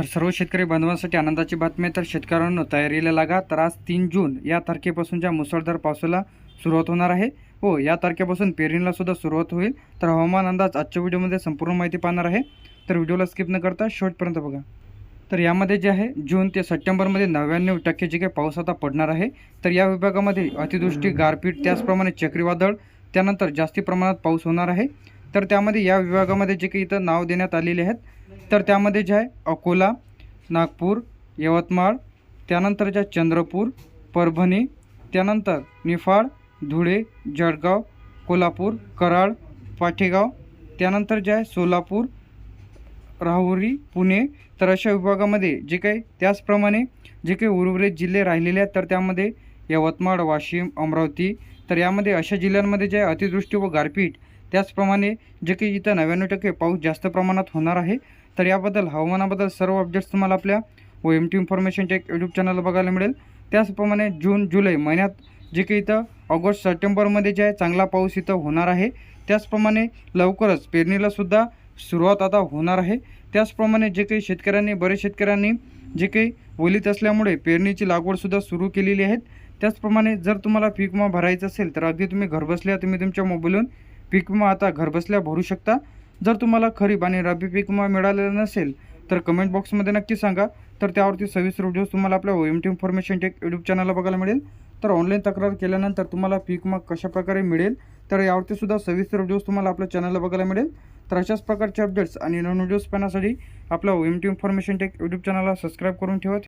तर सर्व शेतकरी बांधवांसाठी आनंदाची बातमी आहे. तर शेतकऱ्यांनो तयारीला लागा. तर आज तीन जून या तारखेपासूनच्या मुसळधार पावसाला सुरुवात होणार आहे हो या तारखेपासून पेरणीला सुद्धा सुरुवात होईल. तर हवामान अंदाज आजच्या व्हिडिओमध्ये संपूर्ण माहिती पाहणार आहे. तर व्हिडिओला स्किप न करता शेवटपर्यंत बघा. तर यामध्ये जे आहे जून ते सप्टेंबरमध्ये नव्याण्णव टक्के जे काही पाऊस आता पडणार आहे. तर या विभागामध्ये अतिवृष्टी गारपीट त्याचप्रमाणे चक्रीवादळ त्यानंतर जास्ती प्रमाणात पाऊस होणार आहे. तर त्यामध्ये या विभागामध्ये जे काही इथं नाव देण्यात आलेले आहेत तर त्यामध्ये जे आहे अकोला नागपूर यवतमाळ त्यानंतर ज्या चंद्रपूर परभणी त्यानंतर निफाड धुळे जळगाव कोल्हापूर कराड पाठेगाव त्यानंतर जे आहे सोलापूर राहुरी पुणे तर अशा विभागामध्ये जे काही त्याचप्रमाणे जे काही उर्वरित जिल्हे राहिलेले आहेत तर त्यामध्ये यवतमाळ वाशिम अमरावती तर यामध्ये अशा जिल्ह्यांमध्ये जे आहे अतिवृष्टी व गारपीट त्याचप्रमाणे जे काही इथं नव्याण्णव टक्के पाऊस जास्त प्रमाणात होणार आहे तर याबद्दल हवामानाबद्दल सर्व अपडेट्स तुम्हाला आपल्या व एम टी इन्फॉर्मेशनच्या एक यूट्यूब चॅनलला बघायला मिळेल. त्याचप्रमाणे जून जुलै महिन्यात जे काही इथं ऑगस्ट सप्टेंबरमध्ये जे आहे चांगला पाऊस इथं होणार आहे. त्याचप्रमाणे लवकरच पेरणीलासुद्धा सुरुवात आता होणार आहे. त्याचप्रमाणे जे काही शेतकऱ्यांनी बरेच शेतकऱ्यांनी जे काही ओलीत असल्यामुळे पेरणीची लागवडसुद्धा सुरू केलेली आहेत त्याचप्रमाणे जर तुम्हाला पीक विमा भरायचा असेल तर अगदी तुम्ही घरबसल्या तुम्ही तुमच्या मोबाईलवरून पीक विमा आता घरबसल्या भरू शकता? जर तुम्हाला खरीप आणि रब्बी पीक विमा मिळालेला नसेल तर कमेंट बॉक्समध्ये नक्की सांगा. तर त्यावरती सविस्तर व्हिडिओज तुम्हाला आपल्या O M T information tech YouTube चॅनलला बघायला मिळेल. तर ऑनलाईन तक्रार केल्यानंतर तुम्हाला पीक विमा कशाप्रकारे मिळेल तर यावरती सुद्धा सविस्तर व्हिडिओज तुम्हाला आपल्या चॅनलला बघायला मिळेल. तर अशाच प्रकारचे अपडेट्स आणि नवीन व्हिडिओज पाहण्यासाठी आपल्या O M T information tech YouTube चॅनलला सबस्क्राईब करून ठेवा.